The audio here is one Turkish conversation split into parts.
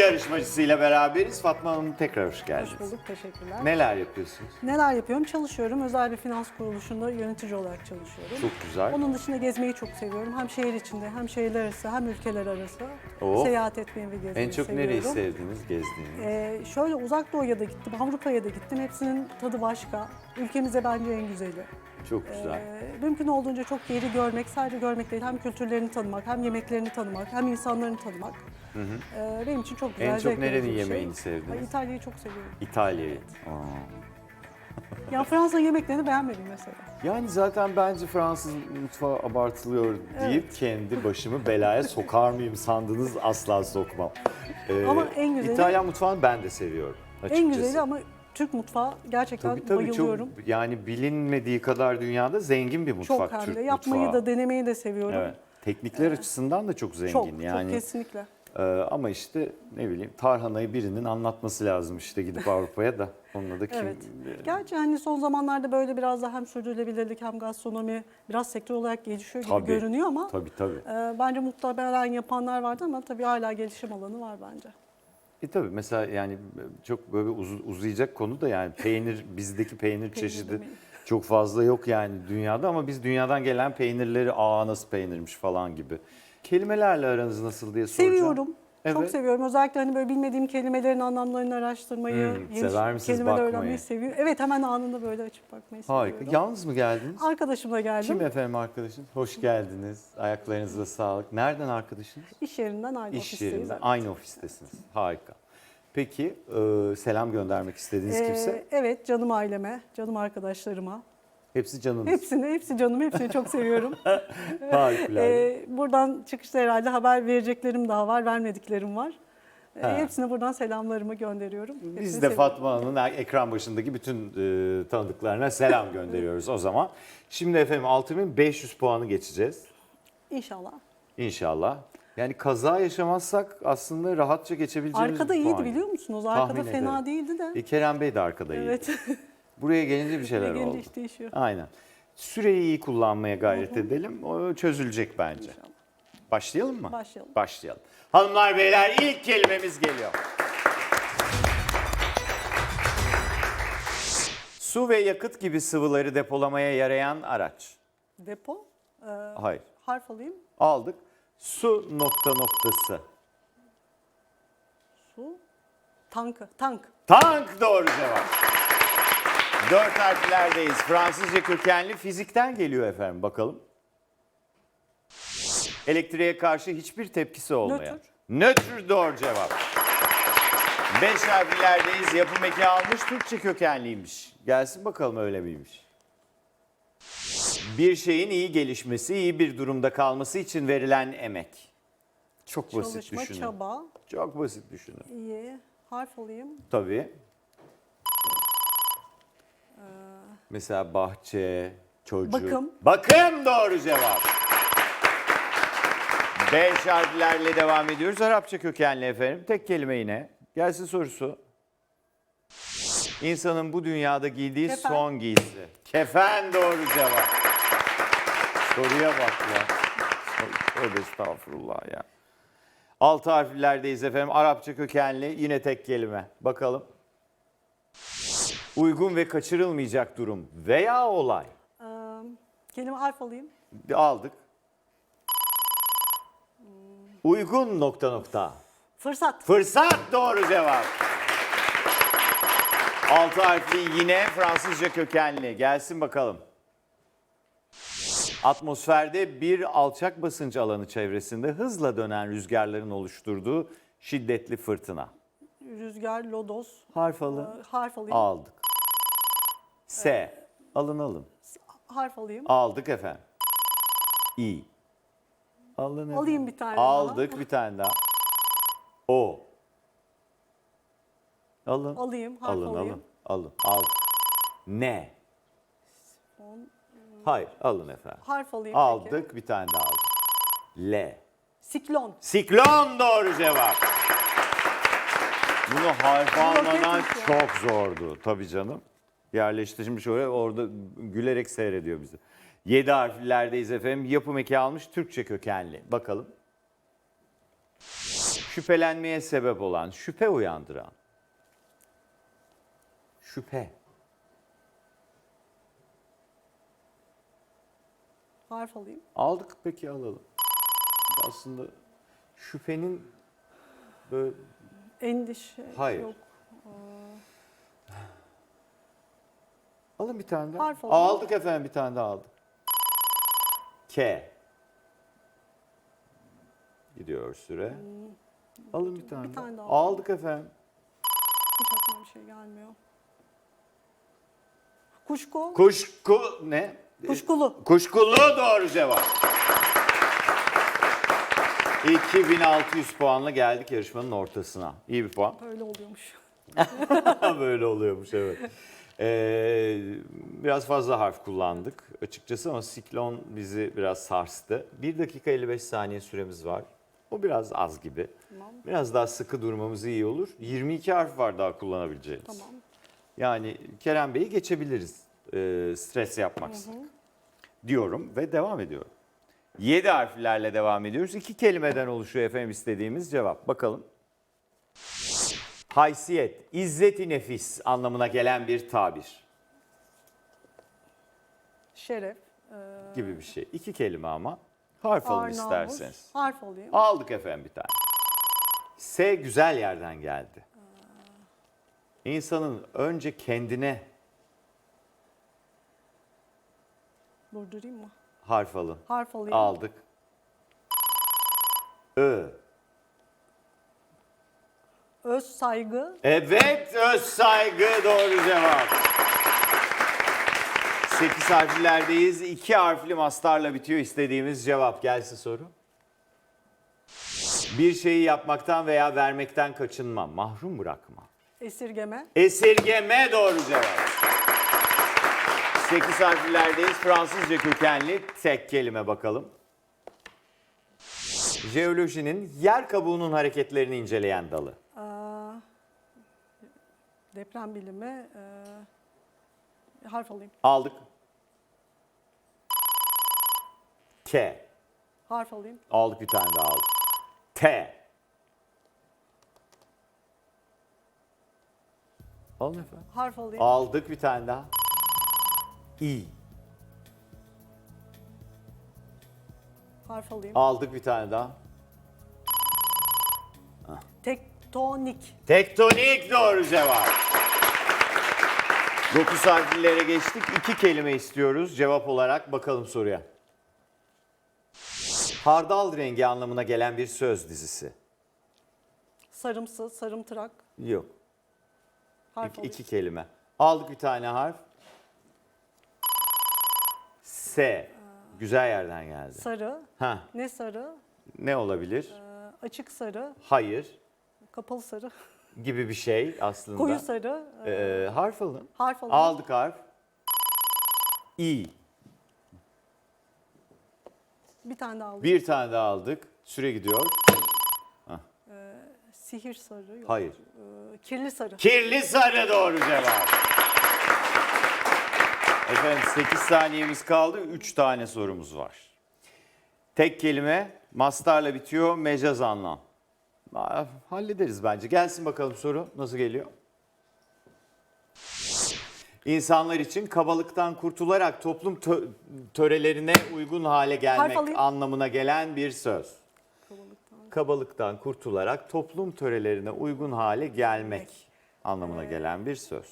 yarışmacısıyla beraberiz. Fatma Hanım tekrar hoş geldiniz. Hoş bulduk, teşekkürler. Neler yapıyorsunuz? Neler yapıyorum? Çalışıyorum. Özel bir finans kuruluşunda yönetici olarak çalışıyorum. Çok güzel. Onun dışında gezmeyi çok seviyorum. Hem şehir içinde, hem şehirler arası, hem ülkeler arası. Oo. Seyahat etmeyi ve gezmeyi En çok seviyorum. nereyi sevdiniz, gezdiğiniz? Ee, şöyle uzak doğuya da gittim, Avrupa'ya da gittim. Hepsinin tadı başka. Ülkemize bence en güzeli. Çok güzel. Ee, mümkün olduğunca çok yeri görmek, sadece görmek değil, hem kültürlerini tanımak, hem yemeklerini tanımak, hem insanlarını tanımak. Ee, benim için çok güzel. En çok zevk verici nerenin bir şey. yemeğini sevdiniz? Ay, İtalya'yı çok seviyorum. İtalya'yı. Aa. Ya Fransa yemeklerini beğenmedim mesela. Yani zaten bence Fransız mutfağı abartılıyor deyip kendi başımı belaya sokar mıyım sandınız asla sokmam. Ee, Ama en güzeli- İtalyan mutfağını ben de seviyorum açıkçası. En güzeli ama Türk mutfağı gerçekten Tabii tabii bayılıyorum. çok yani bilinmediği kadar dünyada zengin bir mutfak Çok hem Türk de yapmayı mutfağı. da denemeyi de seviyorum. Evet. Teknikler açısından da çok zengin Çok, yani. çok kesinlikle. Ee, ama işte ne bileyim tarhanayı birinin anlatması lazım işte gidip Avrupa'ya da. Onunla da kim Evet. Gerçi hani son zamanlarda böyle biraz daha hem sürdürülebilirlik hem gastronomi biraz sektör olarak gelişiyor gibi Tabii, görünüyor ama Tabii tabii. e, bence muhtemelen yapanlar vardı ama tabii hala gelişim alanı var bence. E tabii mesela yani çok böyle uz- uzayacak konu da yani peynir bizdeki peynir çeşidi çok fazla yok yani dünyada ama biz dünyadan gelen peynirleri aa nasıl peynirmiş falan gibi. Kelimelerle aranız nasıl diye soracağım. Seviyorum. Çok Evet. seviyorum. Özellikle hani böyle bilmediğim kelimelerin anlamlarını araştırmayı, Hmm, yeni sever misiniz kelimeler bakmayı? öğrenmeyi seviyorum. Evet hemen anında böyle açıp bakmayı Harika. seviyorum. Yalnız mı geldiniz? Arkadaşımla geldim. Kim efendim arkadaşın? Hoş geldiniz. Ayaklarınıza sağlık. Nereden arkadaşınız? İş yerinden aynı İş ofisteyiz. yerinden. evet. Aynı ofistesiniz. Harika. Peki e, selam göndermek istediğiniz Ee, kimse? Evet, canım aileme, canım arkadaşlarıma. Hepsi canınız. Hepsini, hepsi canım, hepsini çok seviyorum. Harikulade. Ee, buradan çıkışta herhalde haber vereceklerim daha var, vermediklerim var. Ee, Ha. hepsine buradan selamlarımı gönderiyorum. Biz Hepsini de seviyorum. Fatma Hanım'ın ekran başındaki bütün e, tanıdıklarına selam gönderiyoruz o zaman. Şimdi efendim 6500 puanı geçeceğiz İnşallah. inşallah. Yani kaza yaşamazsak aslında rahatça geçebileceğimiz Arkada iyiydi puan. biliyor musunuz? Arkada Tahmin fena ederim. değildi de. E, Kerem Bey de arkadaydı. Evet. Buraya gelince bir şeyler Gelince oldu. iş değişiyor. Aynen. Süreyi iyi kullanmaya gayret edelim. O çözülecek bence. İnşallah. Başlayalım mı? Başlayalım. Başlayalım. Hanımlar beyler ilk kelimemiz geliyor. Su ve yakıt gibi sıvıları depolamaya yarayan araç. Depo. Ee, Hayır. harf alayım. Aldık. Su nokta noktası. Su. Tankı. Tank. Tank doğru cevap. Dört harflerdeyiz. Fransızca kökenli fizikten geliyor efendim. Bakalım. Elektriğe karşı hiçbir tepkisi olmayan. Nötr. Nötr doğru cevap. Beş harflerdeyiz. Yapım eki almış. Türkçe kökenliymiş. Gelsin bakalım öyle miymiş. Bir şeyin iyi gelişmesi, iyi bir durumda kalması için verilen emek. Çok basit Çalışma, düşünün. çaba. Çok basit düşünün. İyi. Harf alayım. Tabii. Mesela bahçe, çocuk. Bakım. Bakım doğru cevap. Beş harflerle devam ediyoruz. Arapça kökenli efendim. Tek kelime yine. Gelsin sorusu. İnsanın bu dünyada giydiği Kefen. son giysi. Kefen doğru cevap. Soruya bak ya. Tövbe estağfurullah ya. Altı harflerdeyiz efendim. Arapça kökenli yine tek kelime. Bakalım. Uygun ve kaçırılmayacak durum veya olay. Ee, kelime harf alayım. Aldık. Uygun nokta nokta. Fırsat. Fırsat doğru cevap. Altı harfli yine Fransızca kökenli. Gelsin bakalım. Atmosferde bir alçak basınç alanı çevresinde hızla dönen rüzgarların oluşturduğu şiddetli fırtına. Rüzgar, lodos. Harf alın. Harf alayım. Aldık. S. Alın alın. Harf alayım. Aldık efendim. İ. Alın efendim. Alayım bir tane daha. Aldık bir tane daha. O. Alın. Alayım, harf alın, alayım. alın. Alın. Aldık. Ne? Hayır, alın efendim. Harf alayım Aldık, peki. bir tane daha aldık. L. Siklon. Siklon doğru cevap. Bunu harf Roket çok zordu tabii canım. Yerleştirmiş oraya orada gülerek seyrediyor bizi. Yedi harflerdeyiz efendim. Yapım eki almış Türkçe kökenli. Bakalım. Şüphelenmeye sebep olan, şüphe uyandıran. Şüphe. Harf alayım. Aldık peki alalım. Aslında şüphenin böyle Endişe Hayır. yok. alın bir tane daha. Harf alalım. aldık efendim bir tane daha aldık. K. Gidiyor süre. Alın bir tane. Bir tane daha. Aldık efendim. Hiç aklıma bir şey gelmiyor. Kuşku. Kuşku ne? Kuşkulu. Kuşkulu doğru cevap. 2600 puanla geldik yarışmanın ortasına. İyi bir puan. Öyle oluyormuş. Böyle oluyormuş evet. Ee, biraz fazla harf kullandık açıkçası ama siklon bizi biraz sarstı. 1 dakika 55 saniye süremiz var. O biraz az gibi. Tamam. Biraz daha sıkı durmamız iyi olur. 22 harf var daha kullanabileceğimiz. Tamam. Yani Kerem Bey'i geçebiliriz e, stres yapmaksızın. Diyorum ve devam ediyorum. 7 harflerle devam ediyoruz. İki kelimeden oluşuyor efendim istediğimiz cevap. Bakalım. Haysiyet, izzeti nefis anlamına gelen bir tabir Şeref. E, gibi bir şey. İki kelime ama. Harf alın Arnavut. isterseniz. Harf alayım. Aldık efendim bir tane. S güzel yerden geldi. İnsanın önce kendine Durdurayım mı? harf alın. Harf alayım. Aldık. Ö. Öz saygı. Evet öz saygı doğru cevap. 8 harflerdeyiz. 2 harfli mastarla bitiyor istediğimiz cevap. Gelsin soru. Bir şeyi yapmaktan veya vermekten kaçınma, mahrum bırakma. Esirgeme. Esirgeme doğru cevap. 8 harflerdeyiz. Fransızca kökenli tek kelime bakalım. Jeolojinin yer kabuğunun hareketlerini inceleyen dalı. Deprem bilimi. e, harf alayım. Aldık. K. Harf alayım. Aldık bir tane daha aldık. T. Alın efendim. Harf alayım. Aldık bir tane daha. İ. Harf alayım. Aldık bir tane daha. Tektonik. Tektonik doğru cevap. 9 harflilere geçtik. İki kelime istiyoruz cevap olarak. Bakalım soruya. Hardal rengi anlamına gelen bir söz dizisi. Sarımsı, sarımtırak. Yok. Harf İki, iki kelime. Aldık bir tane harf. S. Güzel yerden geldi. Sarı. Ha, Ne sarı? ne olabilir? Ee, açık sarı. Hayır Kapalı sarı. gibi bir şey aslında. Koyu sarı. ee, Ee, harf alın. harf alayım. Aldık harf. İ. Bir tane daha aldım. Bir tane daha aldık. Süre gidiyor. Sihir sarı. Yok. Hayır. Ee, kirli sarı. Kirli sarı doğru cevap. Efendim 8 saniyemiz kaldı. 3 tane sorumuz var. Tek kelime mastarla bitiyor. Mecaz anlam. Aa, Hallederiz bence. Gelsin bakalım soru. Nasıl geliyor? İnsanlar için kabalıktan kurtularak toplum tö- törelerine uygun hale gelmek alayım. anlamına gelen bir söz. Kabalıktan. Kabalıktan kurtularak toplum törelerine uygun hale gelmek anlamına gelen bir söz.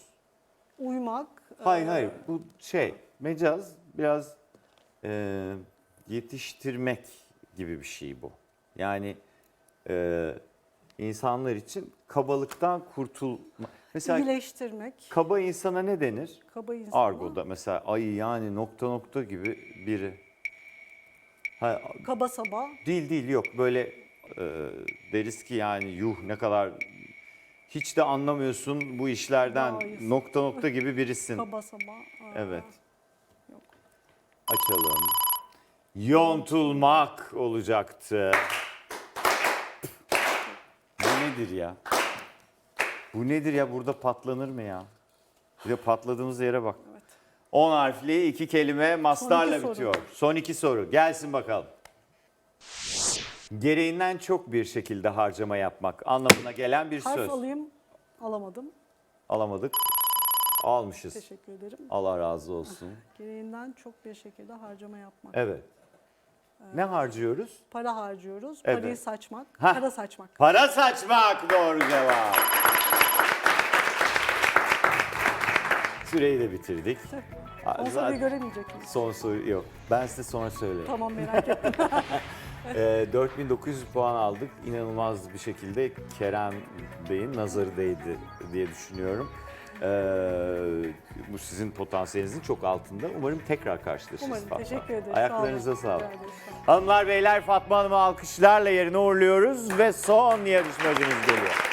Uymak. Hayır ee, hayır bu şey mecaz biraz e, yetiştirmek gibi bir şey bu. Yani e, insanlar için kabalıktan kurtulma. Mesela İyileştirmek. kaba insana ne denir? Kaba insana. Argo'da mesela ay yani nokta nokta gibi biri. Ha, Kaba saba. Değil değil yok böyle e, deriz ki yani yuh ne kadar hiç de anlamıyorsun bu işlerden Hayır. nokta nokta gibi birisin. Kaba saba. Aa, Evet. Yok. Açalım. Yontulmak olacaktı. Nedir ya? Bu nedir ya? Burada patlanır mı ya? Bir de patladığımız yere bak. Evet. 10 harfli iki kelime mastarla soru. bitiyor. Son iki soru. Gelsin bakalım. Gereğinden çok bir şekilde harcama yapmak anlamına gelen bir Harf söz. alayım. Alamadım. Alamadık. Almışız. Teşekkür ederim. Allah razı olsun. Gereğinden çok bir şekilde harcama yapmak. Evet. Ne harcıyoruz? Para harcıyoruz. Evet. Parayı saçmak. Hah. Para saçmak. Para saçmak doğru cevap. Süreyi de bitirdik. Son soruyu zaten- göremeyecek miyiz? Son soru yok. Ben size sonra söyleyeyim. Tamam merak ettim. Ee, 4900 puan aldık. İnanılmaz bir şekilde Kerem Bey'in nazarı değdi diye düşünüyorum. Ee, bu sizin potansiyelinizin çok altında. Umarım tekrar karşılaşırız. Umarım. Fatma. Teşekkür ederiz. Ayaklarınıza Sağ olun. sağ olun. Hanımlar beyler Fatma Hanım'ı alkışlarla yerine uğurluyoruz ve son yarışmacımız geliyor.